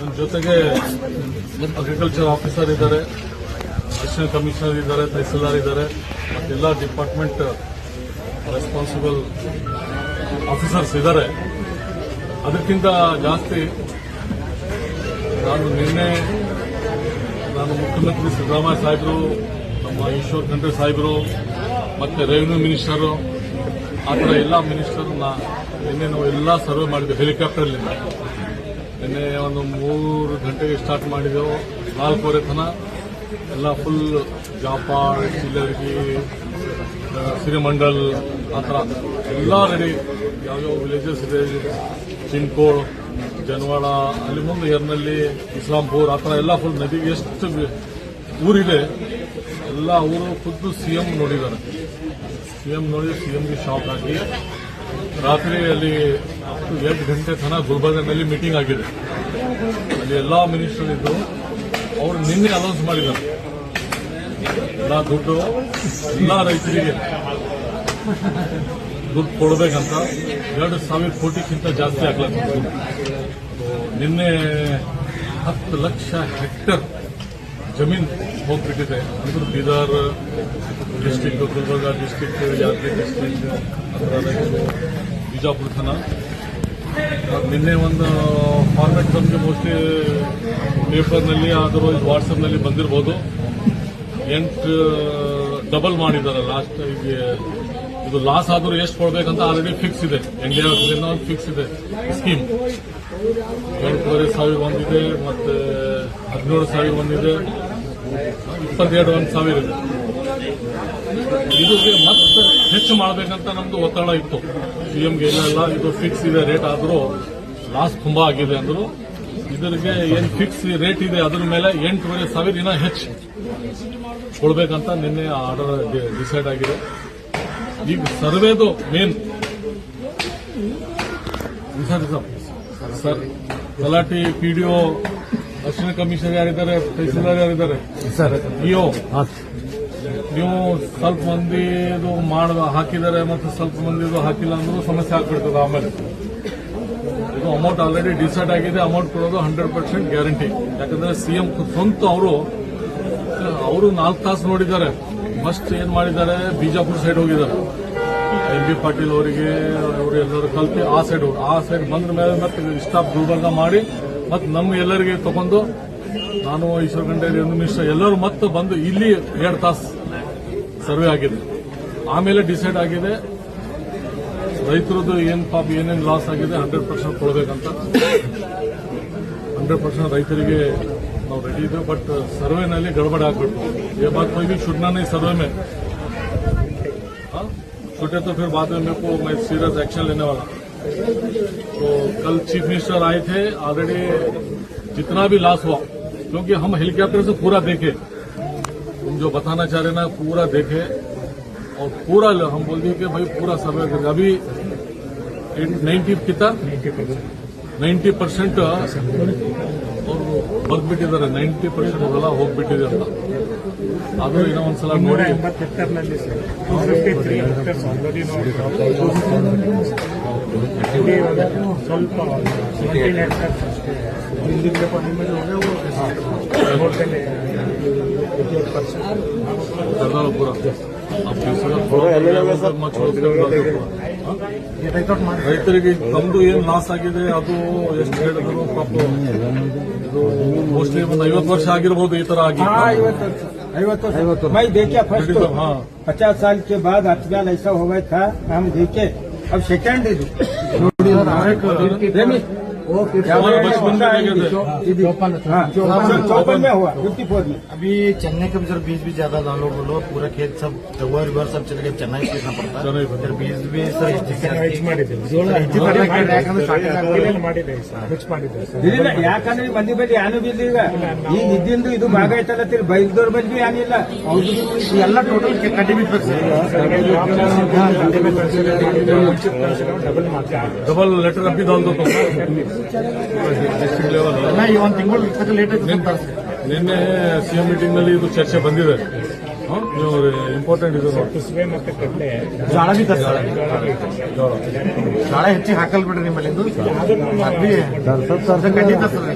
ನನ್ನ ಜೊತೆಗೆ agriculture officer ಇದ್ದಾರೆ ಅಡಿಷನಲ್ ಕಮಿಷನರ್ ಇದ್ದಾರೆ, ತಹಸೀಲ್ದಾರ್ ಇದ್ದಾರೆ ಮತ್ತೆಲ್ಲ ಡಿಪಾರ್ಟ್ಮೆಂಟ್ ರೆಸ್ಪಾನ್ಸಿಬಲ್ ಆಫೀಸರ್ಸ್ ಇದ್ದಾರೆ. ಅದಕ್ಕಿಂತ ಜಾಸ್ತಿ ನಾನು ನಿನ್ನೆ ನಾನು ಮುಖ್ಯಮಂತ್ರಿ ಸಿದ್ದರಾಮಯ್ಯ ಸಾಹೇಬರು, ನಮ್ಮ ಈಶ್ವರ್ ಖಂಡ್ರೆ ಸಾಹೇಬರು, ಮತ್ತೆ ರೆವಿನ್ಯೂ ಮಿನಿಸ್ಟರು ಆ ಥರ ಎಲ್ಲ ಮಿನಿಸ್ಟರ್ನ ನಿನ್ನೆ ನಾವು ಎಲ್ಲ ಸರ್ವೆ ಮಾಡಿದ್ವಿ ಹೆಲಿಕಾಪ್ಟರ್ಲಿಂದ ನಿನ್ನೆ ಒಂದು ಮೂರು ಗಂಟೆಗೆ ಸ್ಟಾರ್ಟ್ ಮಾಡಿದೆವು. ನಾಲ್ಕೂವರೆ ತನ ಎಲ್ಲ ಫುಲ್ ಜಾಪಾ ಚಿಲ್ಲರ್ಗಿ ಸಿರಿಮಂಡಲ್, ಆ ಥರ ಎಲ್ಲ ರೆಡಿ ಯಾವ್ಯಾವ ವಿಲೇಜಸ್ ಇದೆ? ಚಿನ್ಕೋಳ್ ಜನವಾಡ ಅಲ್ಲಿ ಮುಂದೆ ಎರ್ನಲ್ಲಿ ಇಸ್ಲಾಂಪುರ್, ಆ ಥರ ಎಲ್ಲ ಫುಲ್ ನದಿಗೆ ಎಷ್ಟು ಊರಿದೆ, ಎಲ್ಲ ಊರು ಖುದ್ದು ಸಿಎಂ ನೋಡಿದ್ದಾರೆ. ಸಿ ಸಿಎಂ ನೋಡಿ ಸಿಎಂಗೆ ಶಾಕ್ ಆಗಿ ರಾತ್ರಿ ಅಲ್ಲಿ ಎಂಟು ಗಂಟೆ ತನಕ ಗುಲ್ಬರ್ಗನಲ್ಲಿ ಮೀಟಿಂಗ್ ಆಗಿದೆ. ಅಲ್ಲಿ ಎಲ್ಲ ಮಿನಿಸ್ಟರ್ ಇದ್ದು, ಅವರು ನಿನ್ನೆ ಅನೌನ್ಸ್ ಮಾಡಿದ್ದಾರೆ. ಎಲ್ಲ ದುಡ್ಡು, ಎಲ್ಲ ರೈತರಿಗೆ ದುಡ್ಡು ಕೊಡಬೇಕಂತ ಎರಡು ಸಾವಿರ ಕೋಟಿಗಿಂತ ಜಾಸ್ತಿ ಆಗ್ಲತ್ತ ದುಡ್ಡು ನಿನ್ನೆ ಹತ್ತು ಲಕ್ಷ ಹೆಕ್ಟರ್ ಜಮೀನ್ ಹೋಗ್ಬಿಟ್ಟಿದೆ ಅಂದ್ರೆ Bidar district Gulbarga district Yadgiri district ಅದರ ಬಿಜಾಪುರ ತನ. ನಿನ್ನೆ ಒಂದು ಫಾರ್ಮೆಟ್ ತಮಗೆ ಮೋಸ್ಟ್ಲಿ ಪೇಪರ್ನಲ್ಲಿ ಅದರ್ವೈಸ್ ವಾಟ್ಸಪ್ನಲ್ಲಿ ಬಂದಿರ್ಬೋದು. ಎಂಟು ಡಬಲ್ ಮಾಡಿದ್ದಾರೆ. ಲಾಸ್ಟ್ ಈಗ ಇದು ಲಾಸ್ ಆದರೂ ಎಷ್ಟು ಕೊಡಬೇಕಂತ ಆಲ್ರೆಡಿ ಫಿಕ್ಸ್ ಇದೆ. ಇಂಡಿಯಾ ಫಿಕ್ಸ್ ಇದೆ ಸ್ಕೀಮ್ ಎಂಟೂವರೆ ಸಾವಿರ ಒಂದಿದೆ, ಮತ್ತೆ ಹದಿನೇಳು ಸಾವಿರ ಒಂದಿದೆ, ಇಪ್ಪತ್ತೆರಡು ಒಂದು ಸಾವಿರ ಇದೆ. ಇದಕ್ಕೆ ಮತ್ತೆ ಹೆಚ್ಚು ಮಾಡಬೇಕಂತ ನಮ್ದು ಒತ್ತಡ ಇತ್ತು. ಸಿಎಂಗೆ ಇಲ್ಲ ಇದು ಫಿಕ್ಸ್ ಇದೆ ರೇಟ್ ಆದರೂ ಲಾಸ್ ತುಂಬಾ ಆಗಿದೆ ಅಂದ್ರು. ಇದರಿಗೆ ಏನ್ ಫಿಕ್ಸ್ ರೇಟ್ ಇದೆ ಅದ್ರ ಮೇಲೆ ಎಂಟೂವರೆ ಸಾವಿರ ಇನ್ನ ಹೆಚ್ಚು ಕೊಡ್ಬೇಕಂತ ನಿನ್ನೆ ಆರ್ಡರ್ ಡಿಸೈಡ್ ಆಗಿದೆ. ಈಗ ಸರ್ವೇದು ಮೇನ್ ಸರ್ ತಲಾಟಿ ಪಿಡಿಒ ಅಸಿಸ್ಟೆಂಟ್ ಕಮಿಷನರ್ ಯಾರಿದ್ದಾರೆ ತಹಸೀಲ್ದಾರ್ ಯಾರಿದ್ದಾರೆ? ಸರ್. ಇಒ ನೀವು ಸ್ವಲ್ಪ ಮಂದಿ ಇದು ಮಾಡ ಹಾಕಿದ್ದಾರೆ ಮತ್ತು ಸ್ವಲ್ಪ ಮಂದಿದು ಹಾಕಿಲ್ಲ ಅಂದ್ರೂ ಸಮಸ್ಯೆ ಆಗ್ಬಿಡ್ತದೆ ಆಮೇಲೆ. ಇದು ಅಮೌಂಟ್ ಆಲ್ರೆಡಿ ಡಿಸೈಡ್ ಆಗಿದೆ ಅಮೌಂಟ್ ಕೊಡೋದು ಹಂಡ್ರೆಡ್ ಪರ್ಸೆಂಟ್ ಗ್ಯಾರಂಟಿ ಯಾಕಂದ್ರೆ ಸಿಎಂ ಸ್ವಂತ ಅವರು ಅವರು ನಾಲ್ಕು ತಾಸು ನೋಡಿದ್ದಾರೆ. ಫಸ್ಟ್ ಏನ್ ಮಾಡಿದ್ದಾರೆ, ಬಿಜಾಪುರ ಸೈಡ್ ಹೋಗಿದ್ದಾರೆ. ಎಂ ಬಿ ಪಾಟೀಲ್ ಅವರಿಗೆ, ಅವರು ಎಲ್ಲರೂ ಕಲ್ತಿ ಆ ಸೈಡ್ ಆ ಸೈಡ್ ಬಂದ ಮೇಲೆ ಮತ್ತೆ ಸ್ಟಾಪ್ ಗುಲ್ಬರ್ಗ ಮಾಡಿ, ಮತ್ತೆ ನಮ್ಮ ಎಲ್ಲರಿಗೆ ತಗೊಂಡು ನಾನು ಈಶ್ವರ ಖಂಡೇರಿ ಒಂದು ಮಿನಿಸ್ಟರ್ ಎಲ್ಲರೂ ಮತ್ತೆ ಬಂದು ಇಲ್ಲಿ ಎರಡು ತಾಸು ಸರ್ವೆ ಆಗಿದೆ. ಆಮೇಲೆ ಡಿಸೈಡ್ ಆಗಿದೆ, ರೈತರದ್ದು ಏನ್ ಪಾಪ ಏನೇನು ಲಾಸ್ ಆಗಿದೆ ಹಂಡ್ರೆಡ್ ಪರ್ಸೆಂಟ್ ಕೊಡಬೇಕಂತ. ಹಂಡ್ರೆಡ್ ಪರ್ಸೆಂಟ್ ರೈತರಿಗೆ ನಾವು ರೆಡಿ ಇದ್ದೇವೆ. ಬಟ್ ಸರ್ವೆನಲ್ಲಿ ಗಡಬಡ बात कोई भी छूटना नहीं सर्वे में छूटे तो फिर बाद में मेरे को मैं सीरियस एक्शन लेने वाला तो कल चीफ मिनिस्टर आए थे ऑलरेडी जितना भी लॉस हुआ क्योंकि हम हेलीकॉप्टर से पूरा देखे तुम जो बताना चाह रहे ना पूरा देखे और पूरा हम बोल दिए कि भाई पूरा सर्वे करके अभी नाइन्टी कितना ನೈಂಟಿ ಪರ್ಸೆಂಟ್ ಅವರು ಬರ್ಬಿಟ್ಟಿದ್ದಾರೆ ನೈಂಟಿ ಪರ್ಸೆಂಟ್ ಅವರೆಲ್ಲ ಹೋಗ್ಬಿಟ್ಟಿದೆ ಅಂತ. ಅದು ಇನ್ನೂ ಒಂದ್ಸಲ ನೋಡಿ. ಎಂಬತ್ತು ಹೆಕ್ಟರ್ನಲ್ಲಿ sir fifty three hectares already ಇಲ್ಲಿ ಸ್ವಲ್ಪ ಸೆವೆಂಟೀನ್ ಹೆಕ್ಟರ್ಸ್ ಅಷ್ಟೇ. ಇಲ್ಲಿಂದ ನಿಮ್ಮದು ಟೋಟಲ್ ಏಯ್ಟಿ ಏಟ್ ಪರ್ಸೆಂಟ್ ಸರ್ದಾರ ಪೂರ ಆ ಪ್ಲೇಸ್ ಎಲ್ಲ? ರೈತರಿಗೆ ತಮ್ದು ಏನ್ ಲಾಸ್ ಆಗಿದೆ ಅದು ಎಷ್ಟು ಹೇಳಿದ್ರು ಪಾಪ ಇದು ಮೋಸ್ಟ್ಲಿ ಒಂದು ಐವತ್ತು ವರ್ಷ ಆಗಿರ್ಬೋದು ಈ ತರ ಆಗಿ ऐवत मैं देखा फर्स्ट तो हाँ पचास साल के बाद अटगाल ऐसा हो गया था हम देखे अब सेकंड वो हमारे बचपन में देखे थे हाँ चौपन में हुआ फिफ्टी फोर में अभी चेन्नई का भी सर बीज भी ज्यादा डालो बोलो पूरा खेत सब रबर रिवर सब चले गए चेन्नई खरीदना पड़ता चेन्नई है फिर बीज भी सर ಹೆಚ್ಚು ಮಾಡಿದ್ದೇವೆ ಜೋಳ ಯಾಕಂದ್ರೆ starting ಆಗ್ತಿದೆ. ಮಾಡಿದ್ದೇವೆ ಸರ್ ಹೆಚ್ಚು ಮಾಡಿದ್ದೇವೆ ಸರ್ ಇಲ್ಲ ಯಾಕಂದ್ರೆ ಈ ಮಂದಿ ಬಳಿ ಯಾನು ಬಿಲ್ಲ ಈಗ ಈಗ ಇದ್ದಿಂದು ಇದು ಭಾಗ ಐತಲ್ಲ ತಿರ್ ಬೈದವ್ರ ಬಳಿ ಬಿ ಏನಿಲ್ಲ ಅವ್ರದ್ದು ಎಲ್ಲ ಟೋಟಲ್ ಕಟ್ಟಿ ಬಿಡ್ಬೇಕು ಸರ್ ಡಬಲ್ ಮಾಡ್ತೀವಿ ಡಬಲ್ ಲೆಟರ್ ಅಪ್ಪಿ डाल दो ಡಿಸ್ಟ್ರಿಕ್ಟ್ ಲೆವೆಲ್ ಎಲ್ಲ ಈ ಒಂದು ತಿಂಗಳು ಲೇಟ್ ನಿನ್ನೆ ಸಿಎಂ ಮೀಟಿಂಗ್ನಲ್ಲಿ ಇದು ಚರ್ಚೆ ಬಂದಿದೆ. ಇಂಪಾರ್ಟೆಂಟ್ ಇದು ನೋಡಿ. ಕುಸುಬೆ ಮತ್ತೆ ಕಡಲೆ. ಜೋಳ ಹೆಚ್ಚಿಗೆ ಹಾಕಲ್ ಬಿಡ್ರಿ ನಿಮ್ಮಲ್ಲಿ ಖಂಡಿತ ಸರ್.